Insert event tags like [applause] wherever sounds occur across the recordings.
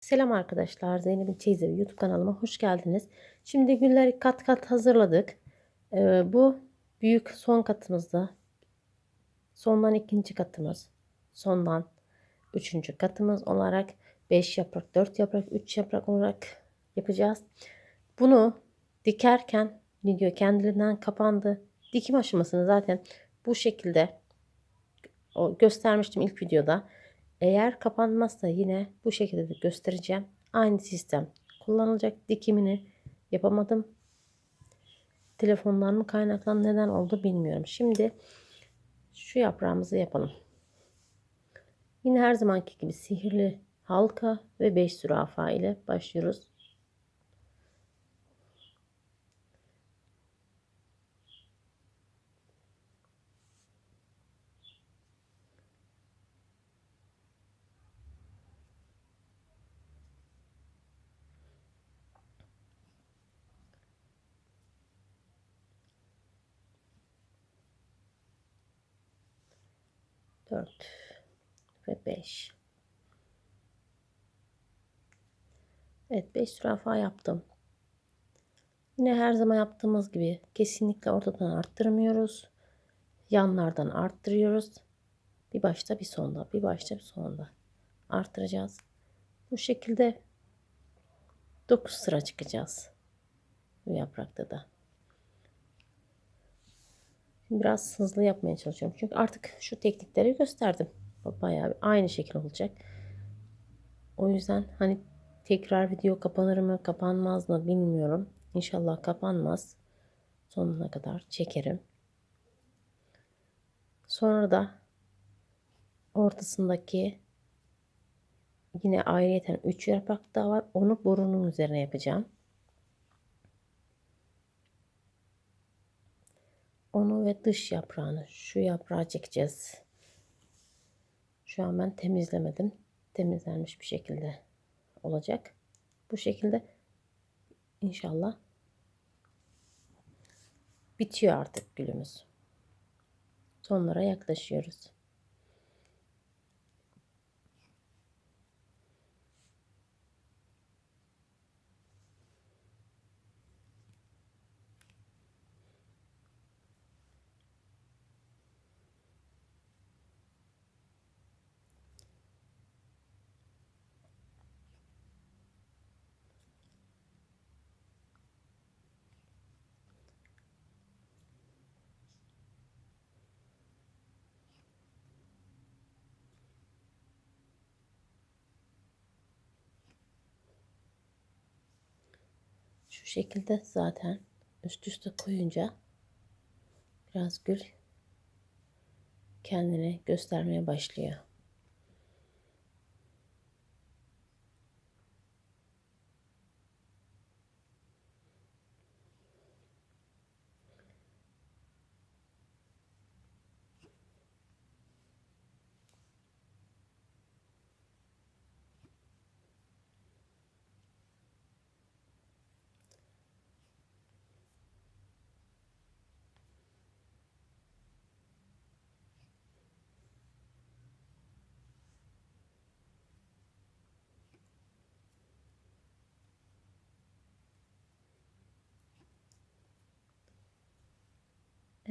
Selam arkadaşlar. Zeynep'in Çeyizi YouTube kanalıma hoş geldiniz. Şimdi gülleri kat kat hazırladık. Ee, bu büyük son katımızda. Sondan ikinci katımız. Sondan üçüncü katımız olarak 5 yaprak, 4 yaprak, 3 yaprak olarak yapacağız. Bunu dikerken video kendiliğinden kapandı. Dikim aşamasını zaten bu şekilde göstermiştim ilk videoda. Eğer kapanmazsa yine bu şekilde de göstereceğim. Aynı sistem kullanılacak. Dikimini yapamadım. Telefondan mı kaynaklan neden oldu bilmiyorum. Şimdi şu yaprağımızı yapalım. Yine her zamanki gibi sihirli halka ve 5 zürafa ile başlıyoruz. Dört ve beş. Evet 5 zürafa yaptım. Yine her zaman yaptığımız gibi kesinlikle ortadan arttırmıyoruz. Yanlardan arttırıyoruz. Bir başta bir sonda, bir başta bir sonda arttıracağız. Bu şekilde 9 sıra çıkacağız. Bu yaprakta da. Biraz hızlı yapmaya çalışıyorum. Çünkü artık şu teknikleri gösterdim. Bayağı aynı şekil olacak. O yüzden hani tekrar video kapanır mı kapanmaz mı bilmiyorum. İnşallah kapanmaz. Sonuna kadar çekerim. Sonra da ortasındaki yine ayrıyeten 3 yaprak daha var. Onu borunun üzerine yapacağım. Onu ve dış yaprağını şu yaprağı çekeceğiz. Şu an ben temizlemedim. Temizlenmiş bir şekilde olacak. Bu şekilde inşallah bitiyor artık gülümüz. Sonlara yaklaşıyoruz. Şu şekilde zaten üst üste koyunca biraz gül kendini göstermeye başlıyor.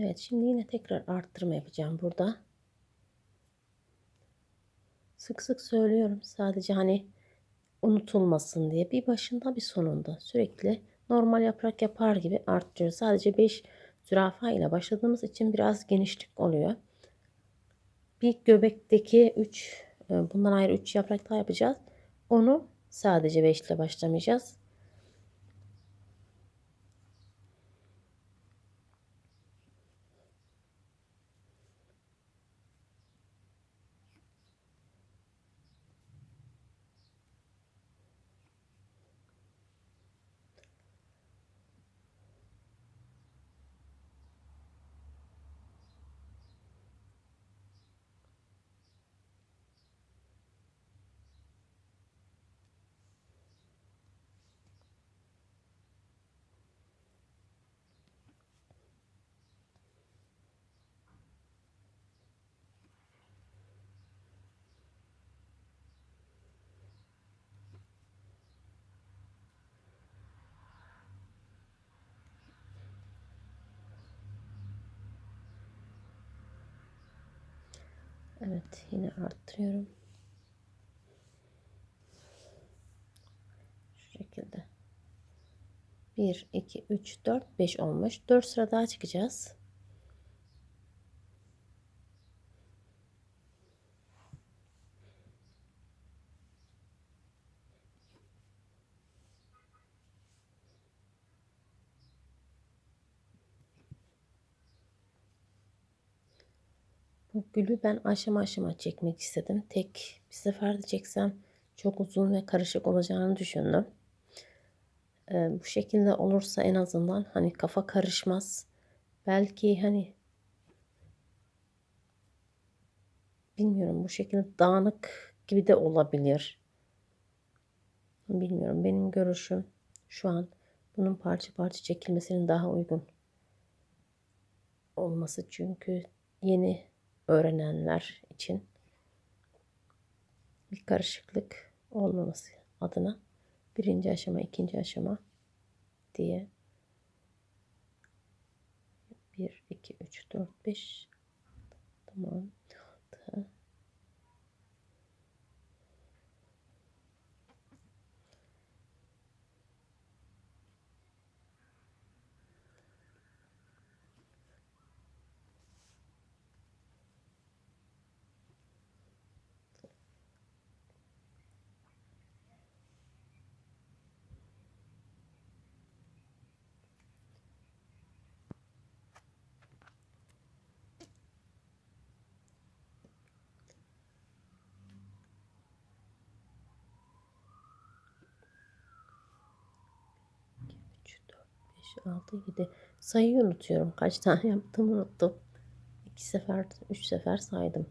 Evet şimdi yine tekrar arttırma yapacağım burada. Sık sık söylüyorum sadece hani unutulmasın diye bir başında bir sonunda sürekli normal yaprak yapar gibi arttırıyoruz. Sadece 5 zürafa ile başladığımız için biraz genişlik oluyor. Bir göbekteki 3 e, bundan ayrı 3 yaprak daha yapacağız. Onu sadece 5 ile başlamayacağız. Evet yine arttırıyorum. Şu şekilde. 1, 2, 3, 4, 5 olmuş. 4 sıra daha çıkacağız. Bu gülü ben aşama aşama çekmek istedim. Tek bir seferde çeksem çok uzun ve karışık olacağını düşündüm. Ee, bu şekilde olursa en azından hani kafa karışmaz. Belki hani bilmiyorum bu şekilde dağınık gibi de olabilir. Bilmiyorum benim görüşüm şu an bunun parça parça çekilmesinin daha uygun olması çünkü yeni öğrenenler için bir karışıklık olmaması adına birinci aşama, ikinci aşama diye 1, 2, 3, 4, 5 tamam 6 3, 4, 5, 6, 7. Sayıyı unutuyorum. Kaç tane yaptığımı unuttum. 2 sefer, 3 sefer saydım.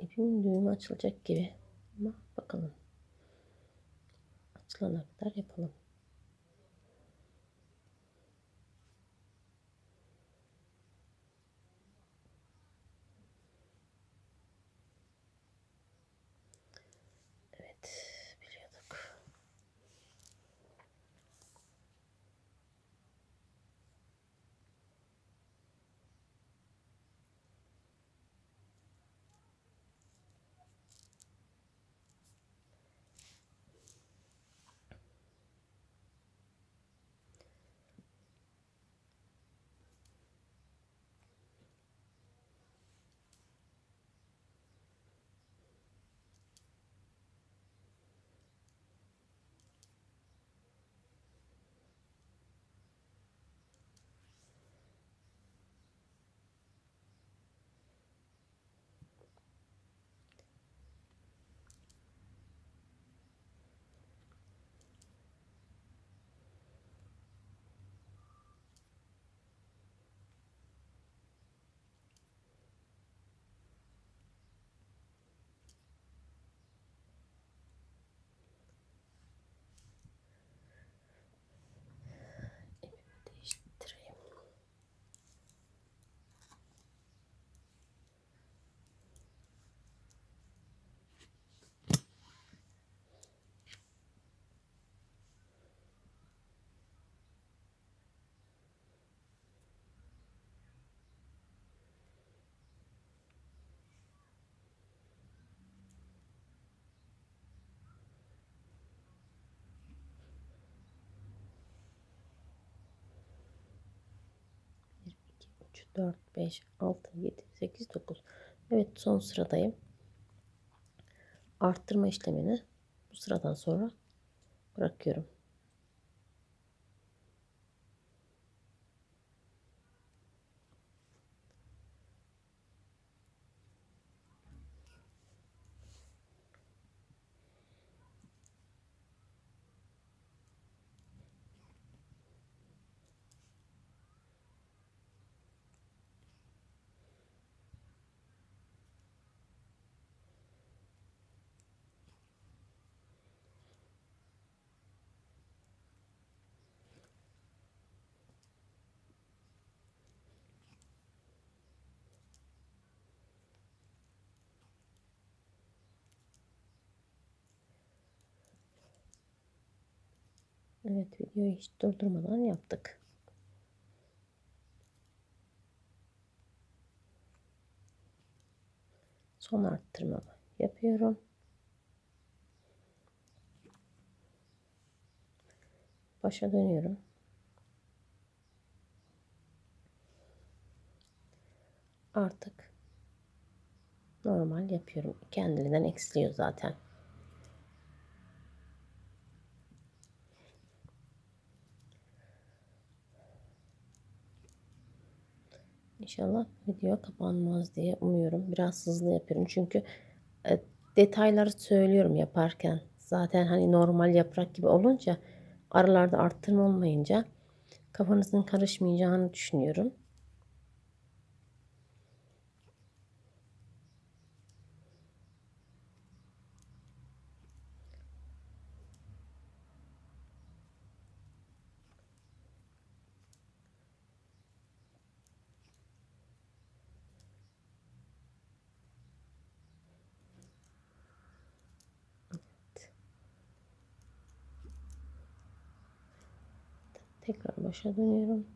İpimin düğümü açılacak gibi. Ama bakalım. Açılana kadar yapalım. 4, 5, 6, 7, 8, 9. Evet son sıradayım. Arttırma işlemini bu sıradan sonra bırakıyorum. Evet videoyu hiç durdurmadan yaptık. Son arttırmamı yapıyorum. Başa dönüyorum. Artık normal yapıyorum. Kendiliğinden eksiliyor zaten. İnşallah video kapanmaz diye umuyorum. Biraz hızlı yapıyorum. Çünkü e, detayları söylüyorum yaparken. Zaten hani normal yaprak gibi olunca aralarda arttırma olmayınca kafanızın karışmayacağını düşünüyorum. Tekrar başa dönüyorum.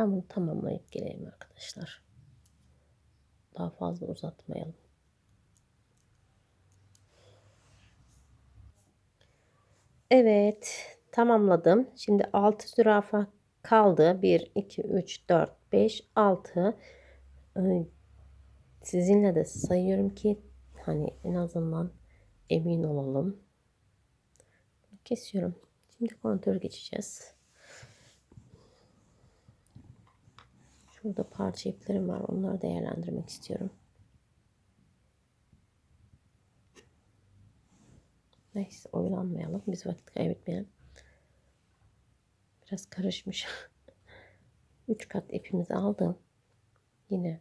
Ben bunu tamamlayıp geleyim arkadaşlar. Daha fazla uzatmayalım. Evet tamamladım. Şimdi 6 zürafa kaldı. 1, 2, 3, 4, 5, 6. Sizinle de sayıyorum ki hani en azından emin olalım. Kesiyorum. Şimdi kontör geçeceğiz. Şurada parça iplerim var. Onları değerlendirmek istiyorum. Neyse oyalanmayalım. Biz vakit kaybetmeyelim. Biraz karışmış. [laughs] 3 kat ipimizi aldım. Yine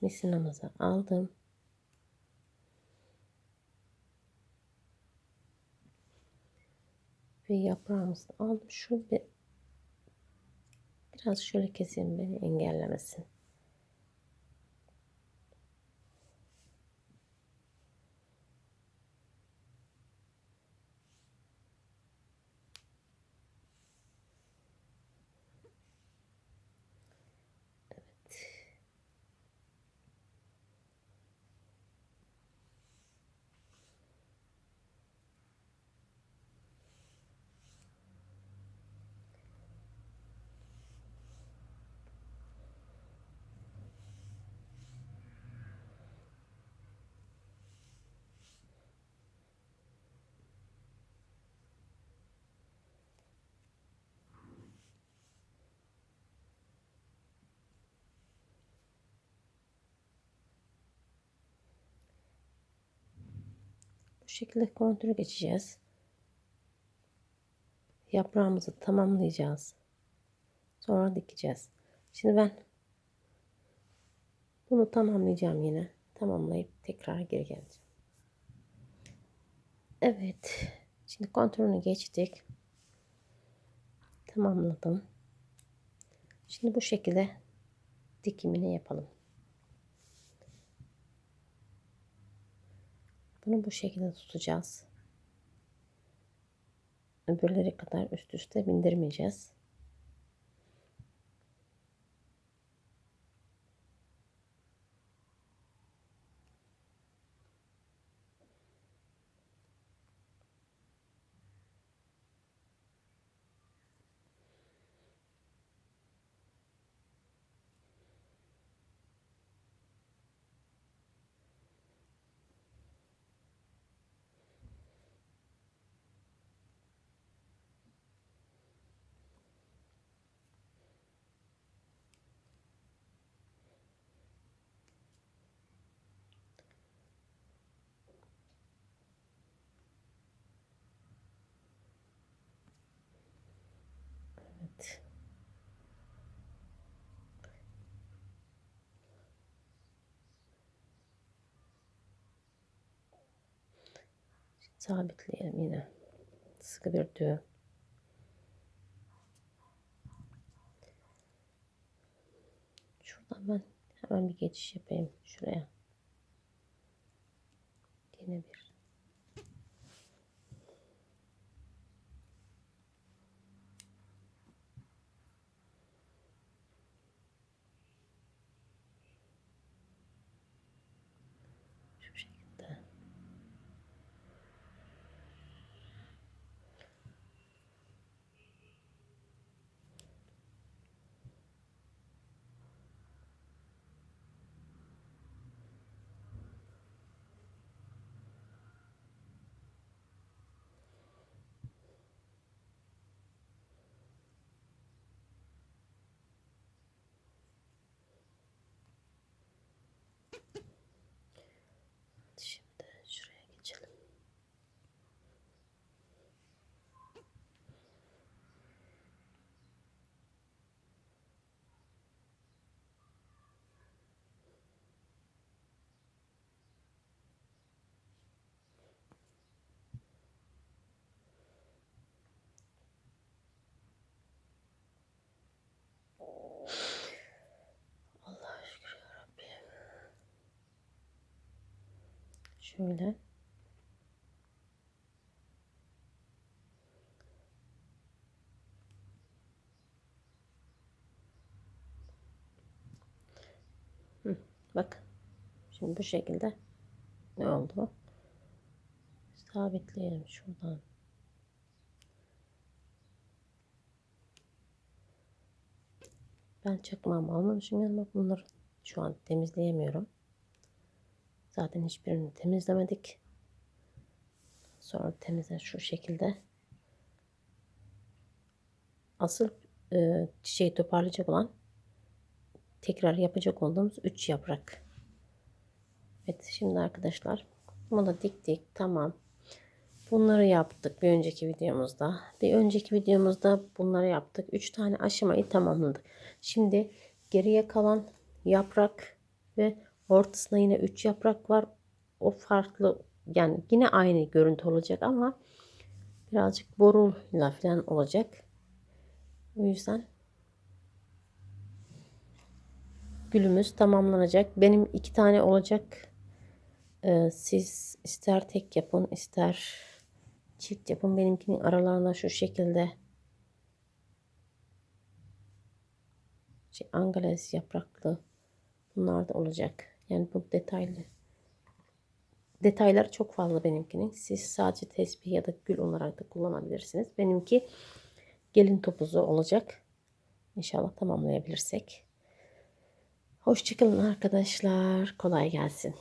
misinamızı aldım. Ve yaprağımızı aldım. Şu bir Biraz şöyle keseyim beni engellemesin. Şekilde kontrol geçeceğiz. Yaprağımızı tamamlayacağız. Sonra dikeceğiz. Şimdi ben bunu tamamlayacağım yine. Tamamlayıp tekrar geri geleceğim. Evet. Şimdi kontrolünü geçtik. Tamamladım. Şimdi bu şekilde dikimini yapalım. Bunu bu şekilde tutacağız. Öbürleri kadar üst üste bindirmeyeceğiz. Sabitleyelim yine. Sıkı bir düğüm. Şuradan ben hemen bir geçiş yapayım şuraya. Yine bir. Şu şekilde. Şimdi şuraya geçelim. Allah'a şükür ya Rabbi. Şöyle. Bak. Şimdi bu şekilde ne oldu? Sabitleyelim şuradan. Ben çakmağımı almamışım yanıma. Bunları şu an temizleyemiyorum. Zaten hiçbirini temizlemedik. Sonra temizle şu şekilde. Asıl e, çiçeği toparlayacak olan tekrar yapacak olduğumuz 3 yaprak. Evet şimdi arkadaşlar bunu da diktik. Tamam. Bunları yaptık bir önceki videomuzda. Bir önceki videomuzda bunları yaptık. 3 tane aşamayı tamamladık. Şimdi geriye kalan yaprak ve ortasında yine 3 yaprak var. O farklı yani yine aynı görüntü olacak ama birazcık boruyla falan olacak. O yüzden gülümüz tamamlanacak. Benim iki tane olacak. Ee, siz ister tek yapın ister çift yapın. Benimkinin aralarında şu şekilde şey, angalez yapraklı bunlar da olacak. Yani bu detaylı detayları çok fazla benimkinin. Siz sadece tesbih ya da gül olarak da kullanabilirsiniz. Benimki gelin topuzu olacak. İnşallah tamamlayabilirsek. Hoşçakalın arkadaşlar. Kolay gelsin.